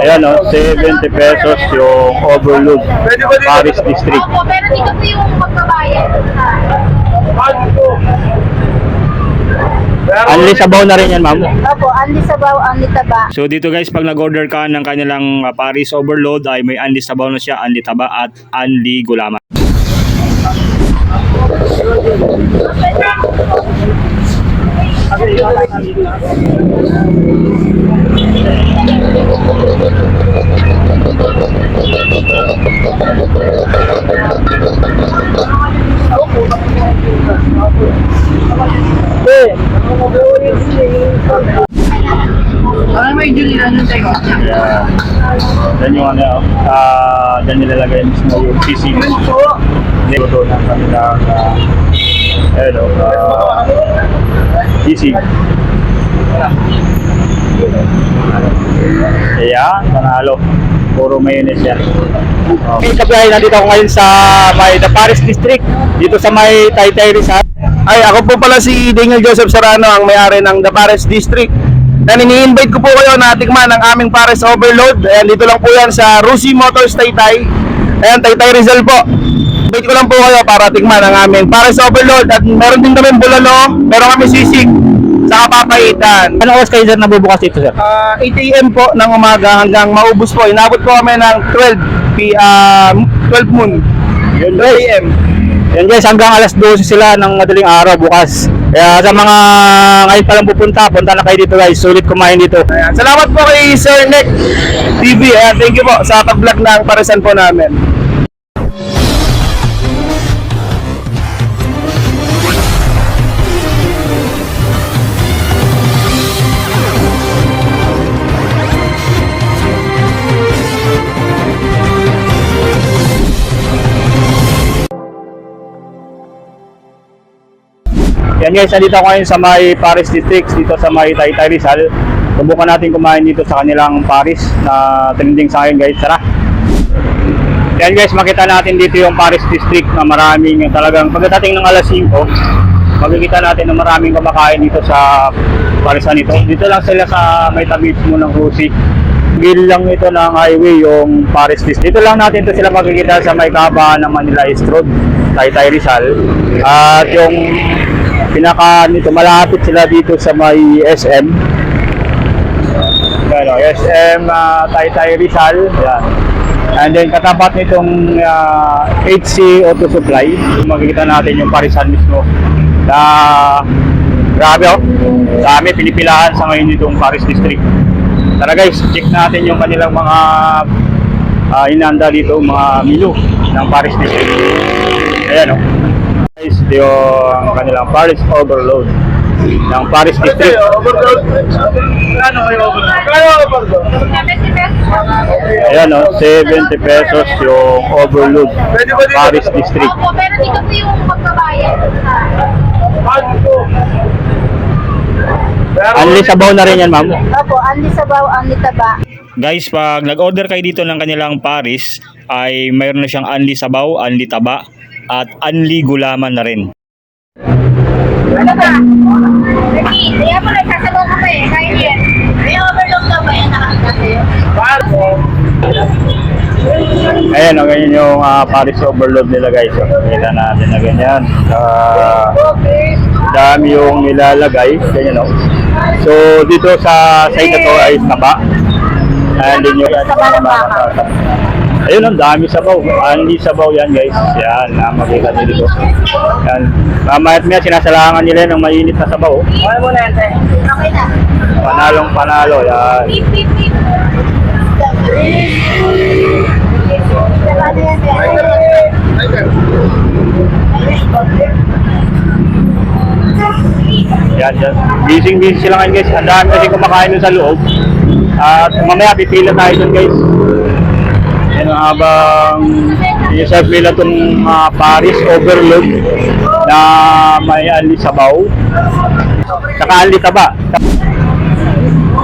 Ayan o, 70 pesos yung overload. Paris District. Opo, pero dito po yung magbabayad. Anli sabaw na rin yan, ma'am. Opo, anli sabaw, anli taba. So dito guys, pag nag-order ka ng kanilang uh, Paris Overload ay may anli sabaw na siya, anli taba at anli gulaman. Ano may Julian yung tayo? Yeah. Yan yung ano, ah, dyan nilalagay mismo yung sisig. Dito ng kanilang, uh, hello, uh, sisig. Ayan, panalo. Puro mayonnaise yan. Okay, kabiyahe nandito ako ngayon sa may The Paris District. Dito sa may Taytay Rizal. Ay, ako po pala si Daniel Joseph Serrano, ang may-ari ng The Pares District. And ini-invite ko po kayo na tikman ang aming Pares Overload. Ayan, dito lang po yan sa Rusi Motors Taytay. Ayan, Taytay Rizal po. Invite ko lang po kayo para tikman ang aming Pares Overload. At meron din kami bulalo, meron kami sisig sa kapapaitan. Ano oras kayo sir nabubukas dito sir? Ah, 8 a.m. po ng umaga hanggang maubos po. Inabot po kami ng 12 p. ah, 12 noon. 12 a.m. Yan guys, hanggang alas 12 sila ng madaling araw bukas. Kaya sa mga ngayon pa lang pupunta, punta na kayo dito guys. Sulit kumain dito. Ayan. Salamat po kay Sir Nick TV. Ayan, thank you po sa pag-vlog ng parisan po namin. Yan guys, nandito ako ngayon sa may Paris District, dito sa may Taytay Rizal. Subukan natin kumain dito sa kanilang Paris na trending sa akin guys. Tara! Yan guys, makita natin dito yung Paris District na maraming talagang pagdating ng alas 5, makikita natin na maraming kumakain dito sa Parisan ito. Dito lang sila sa may tabi mo ng Rusi. Gil lang ito ng highway yung Paris District. Dito lang natin to sila makikita sa may kabahan ng Manila East Road, Taytay Rizal. At yung pinaka nito malapit sila dito sa may SM. Ano, SM uh, Taytay Rizal. Yan. And then katapat nitong ah, HC Auto Supply, makikita natin yung parisan mismo. Na grabe oh. Dami pinipilahan sa ngayon itong Paris District. Tara guys, check natin yung kanilang mga ah, inanda dito, mga menu ng Paris District. Ayan oh. Yung kanilang Paris Overload ng Paris District. Overload. Ano kayo overload? Kano overload? 70 pesos. Ayan oh, 70 pesos yung overload? Paris District. Opo, pero dito po yung magbabayad. Anli sabaw na rin yan, ma'am. Opo, anli sabaw, anli taba. Guys, pag nag-order kayo dito ng kanilang Paris, ay mayroon na siyang anli sabaw, anli taba, at anli gulaman na rin. Ano ba? Lagi, kaya mo nagsasabaw ka pa eh. Kaya yan. May overload ka ba yan? Nakakita sa'yo? Ayan, o, ganyan yung ah, Paris overload nila guys. O, Kita natin na ganyan. Ah, dami yung nilalagay. Ganyan o. So, dito sa side na to ay taba. And then yung Taba ng baka. Ayun, ang dami sabaw. Anli sabaw yan guys. Yan, na makita nyo dito. Yan. Mamaya at maya, sinasalangan nila ng mainit na sabaw. Okay mo na yan, te. Okay na. Panalong panalo. Yan. Beep, beep, beep. Yan. Yan. Busy busy sila ngayon guys. Ang dami kasi kumakain sa loob. At mamaya pipila tayo dun guys. Yan ang habang i-serve nila itong ah, Paris Overload na may ali sabaw. Saka ali taba.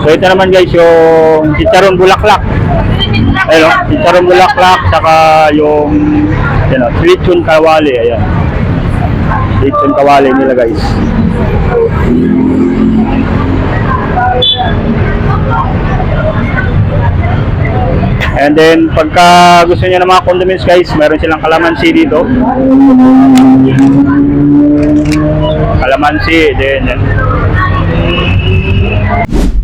So ito naman guys yung chicharon bulaklak. Ayun, chicharon bulaklak saka yung you know, lechon kawali. Ayan. Lechon kawali nila guys. And then, pagka gusto niyo ng mga condiments guys, meron silang kalamansi dito. Kalamansi, then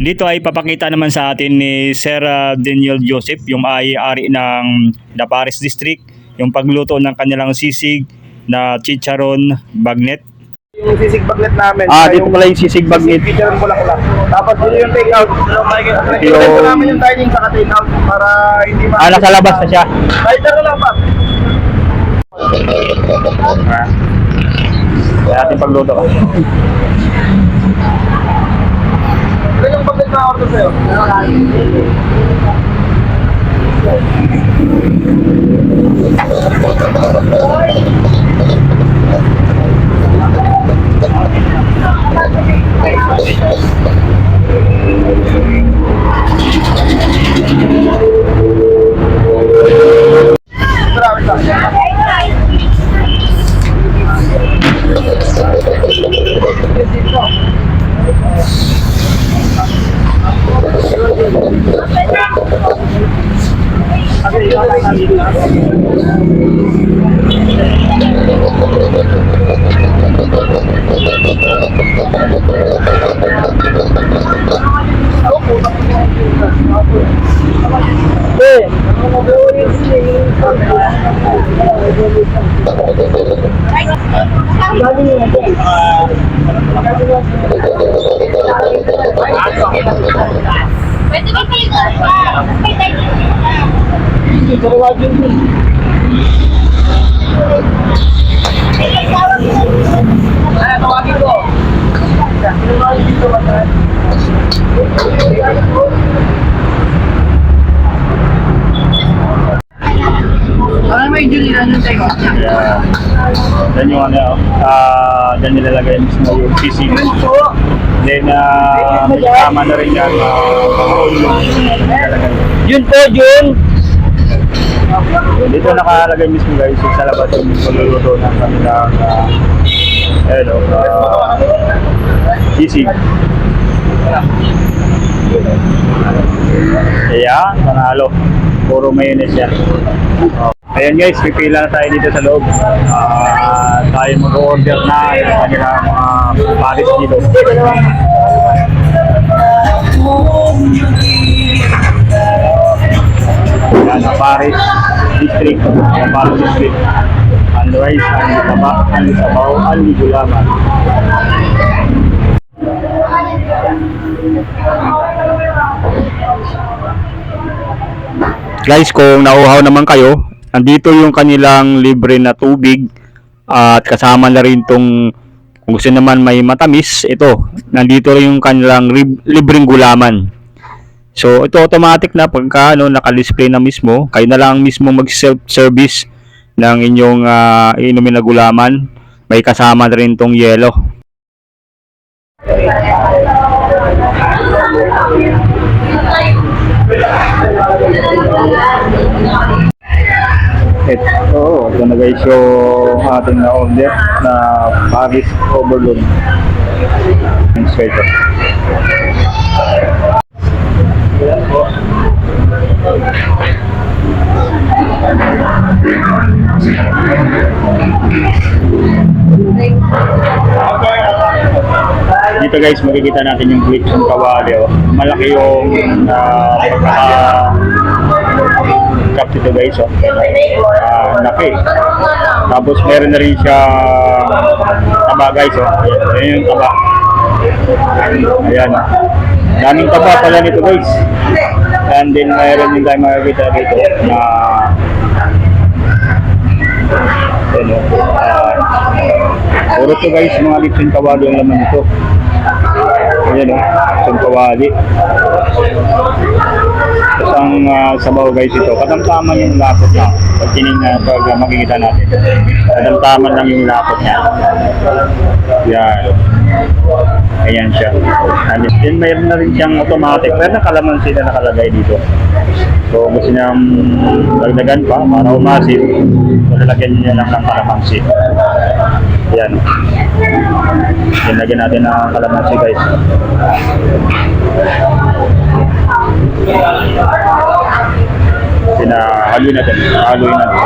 dito ay papakita naman sa atin ni Sir uh, Daniel Joseph, yung ay-ari ng Dapares District, yung pagluto ng kanilang sisig na chicharon bagnet. Yung sisig bagnet namin. Ah, dito pala yung sisig bagnet. Picture ng bulaklak. Tapos yun yung take out. Yung... Ito namin yung dining saka take out para hindi ma... Ah, nasa labas na siya. Kahit na lang pa. Ah. Kaya natin pagluto. Ito yung bagnet na order sa'yo. Marami pa. Pwede ba kayo pa? May tayo. May tawag na. Ano, tawagin ko. Ano may Julian yung tayo? Kaya, yan yung ano, ah, dyan nilalagay mismo yung sisig. Then, ah, may kasama na rin yan, uh, Yun po, Jun. Dito nakalagay mismo guys yung sa labas yung pagluluto ng kanilang uh, ano, uh, sisig. Ayan, panalo. Puro mayonnaise yan. Ayan guys, pipila na tayo dito sa loob. Ah, tayo mag-order na yung kanilang mga paris dito. Yan, ang Paris District. Ang Paris District. Ang rice, ang taba, ang sabaw, ang gulaman. Guys, kung nauhaw naman kayo, andito yung kanilang libre na tubig at kasama na rin tong kung gusto naman may matamis, ito, nandito rin yung kanilang libreng gulaman. So, ito automatic na pagka ano, naka-display na mismo, kayo na lang mismo mag-self-service ng inyong ah, inumin na gulaman. May kasama na rin tong yelo. Ito, ito na guys yung ating na order na Paris Overload. Yung schedule. Ayan. Dito guys, makikita natin yung glitch ng kawali. Oh. Malaki yung uh, pagkaka cup dito guys. Oh. Ah, laki. Tapos meron na rin siya taba guys. Oh. Ayan, ayan yung taba. Ayan. oh. Daming taba pala nito guys. And then mayroon din tayo makikita dito na ano, ah, puro to guys, mga lipsin kawali ang laman nito. Ayan o, lipsin kawali. Tapos ang ah, sabaw guys ito, katamtaman yung lapot na. Pag tinignan, pag ah, makikita natin. Katamtaman lang yung lapot niya. Yan. Ayan siya. And then mayroon na rin siyang automatic. Pero nakalamansi na nakalagay dito. So gusto niyang dagdagan pa para umasin. So niya lang ng kalamansi. Ayan. Yan lagyan natin ng kalamansi guys. Haluin natin. Haluin natin.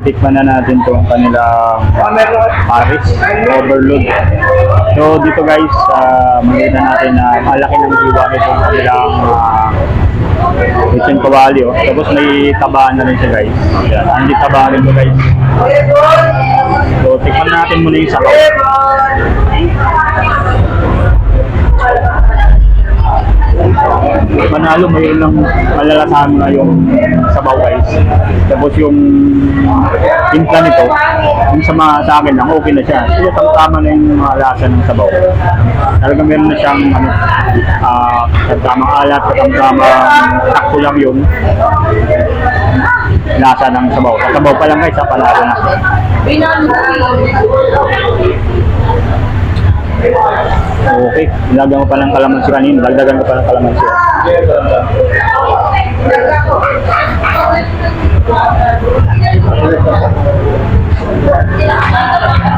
Titikman na natin itong kanilang Paris Overload. So dito guys, uh, makita natin na malaki ng diwa nitong kanilang uh, Lechon kawali oh. Tapos may tabaan na rin siya guys. Yan, hindi tabaan rin to guys. So tikman natin muna yung sabaw. Manalo mayroon ng malalasahan na yung sabaw guys. Tapos yung timpla nito, yung sa, mga, sa akin lang, okay na siya. Kasi tama na yung mga lasa ng sabaw. Talaga meron na siyang ano, ah, tamang alat, tamang takto lang yung lasa ng sabaw. Sa sabaw pa lang guys, sa panalo na. Okay, nilagyan ko pa ng kalamansi kanina, dagdagan ko pa ng kalamansi.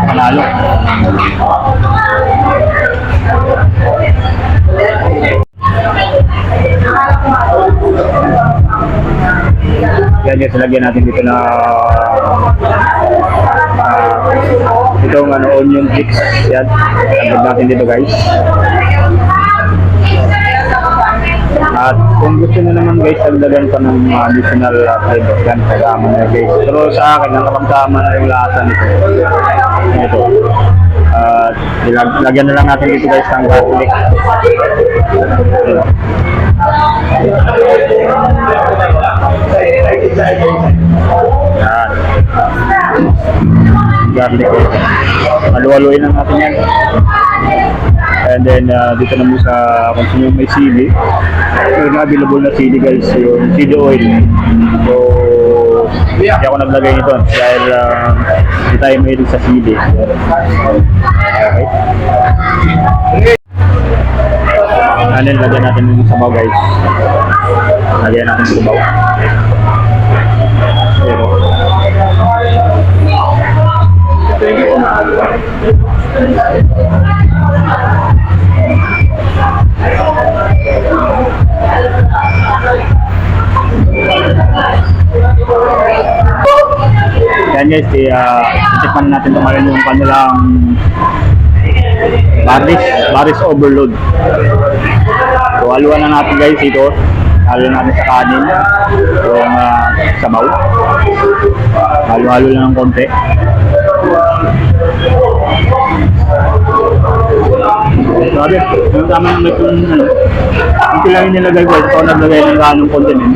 Panalo. Yan guys, lagyan natin dito na ah, itong ano, onion sticks. Yan, lagyan natin dito guys. At kung gusto nyo naman guys, dagdagan pa ng mga additional uh, flavor yan, kasama na guys. Pero sa akin, nakakamtama na yung lasa nito. Ito. At ilag- lagyan na lang natin dito guys ng garlic. Yan. Garlic. Halu-haluin lang natin yan. And then uh, dito naman sa kung sino may sili. So yung available na sili guys, yung sili oil. So hindi ako naglagay nito dahil uh, hindi tayo mahilig sa sili. Okay. And then lagyan natin yung sabaw guys. Lagyan natin yung sabaw. Pero, Yan guys, eh, uh, tikman natin kung ano yung kanilang Baris, Baris Overload. So, haluan na natin guys ito. Haluan natin sa kanin. Yung uh, sabaw. Halo-halo lang ng konti. Grabe, yung tama ng ito, ano, yung lang yung nilagay ko, ito naglagay ng ganong condiment.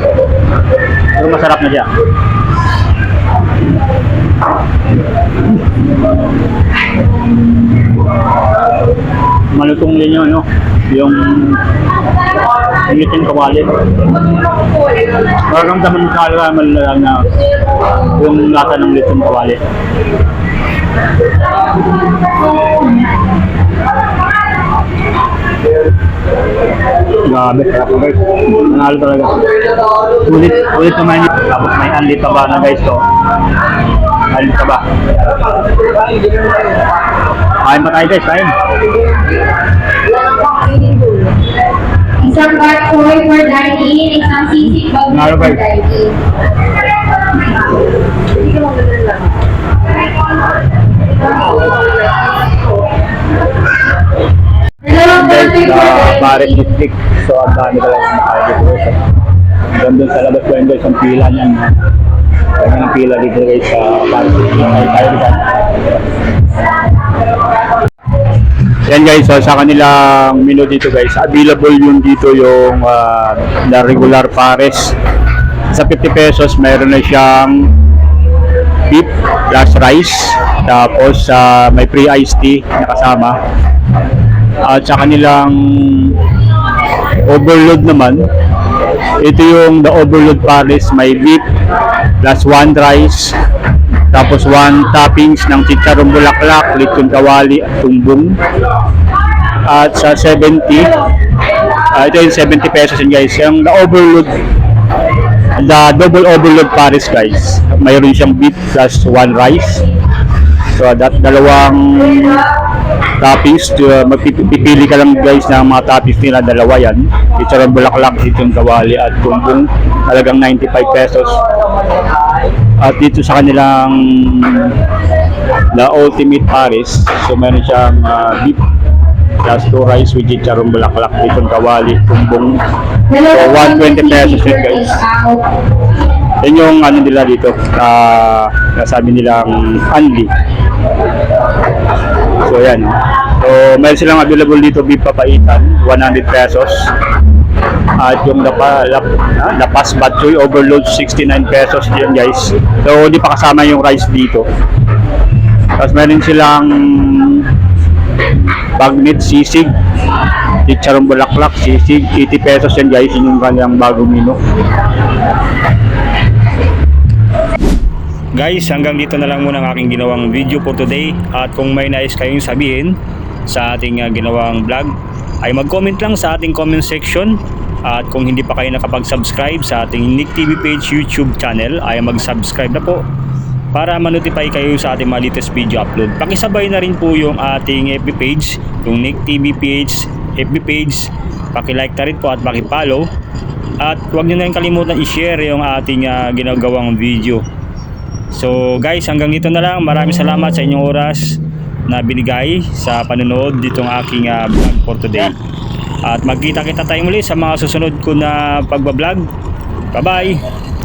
Pero masarap na siya. Malutong din yun, no? Yung Initin kawali. Mararamdaman mo sa alaman lang na yung lasa ng litong kawali. Grabe, sarap guys. Nanalo talaga. Ulit, ulit naman yun. Tapos may anlit pa ba na guys to? Anlit pa ba? Kain pa tayo guys, kain. Isang part 4 for dining, isang sisig bag ba? for dining. Burger na for Dining. District. So, ang dami talaga dito guys. Hanggang doon sa labas guys, ang pila niyan. Kaya ng pila dito guys sa Paris District. Ay, tayo. Yan guys, so sa kanilang menu dito guys, available yun dito yung uh, the regular pares. Sa 50 pesos, mayroon na siyang beef plus rice. Tapos uh, may free iced tea na kasama. At sa kanilang overload naman, ito yung the overload pares, may beef plus one rice, tapos one toppings ng chicharong bulaklak, lechon kawali at tumbong. At sa 70, ah, ito yung 70 pesos yun guys. Yung the overload, the double overload pares guys. Mayroon siyang beef plus one rice. So, dat dalawang toppings. Uh, magpipili ka lang guys ng mga toppings nila. Dalawa yan. Chicharon bulaklak, chicharon kawali at bumbong. Talagang 95 pesos. At dito sa kanilang The Ultimate Paris. So, meron siyang uh, beef plus rice with chicharon bulaklak, chicharon kawali, bumbong. So, 120 pesos yun guys. Yan yung ano nila dito, ah nasabi nilang Anli. So yan. So meron silang available dito beef papaitan, 100 pesos. At yung lapa, lap, ah, lapas batchoy overload 69 pesos yun guys. So hindi pa kasama yung rice dito. Tapos meron silang bagnet sisig, chicharong bulaklak, sisig, 80 pesos yan guys, yun yung kanilang bagong menu. Guys, hanggang dito na lang muna ang aking ginawang video for today at kung may nais kayong sabihin sa ating uh, ginawang vlog ay mag-comment lang sa ating comment section at kung hindi pa kayo nakapag-subscribe sa ating Nick TV page YouTube channel ay mag-subscribe na po para ma-notify kayo sa ating mga latest video upload. Pakisabay na rin po yung ating FB page, yung Nick TV page, FB page, paki-like na rin po at paki-follow at huwag nyo na rin kalimutan i-share yung ating uh, ginagawang video. So guys, hanggang dito na lang. Maraming salamat sa inyong oras na binigay sa panonood ditong aking uh, vlog for today. At magkita-kita tayo muli sa mga susunod ko na pagbablog. Bye-bye!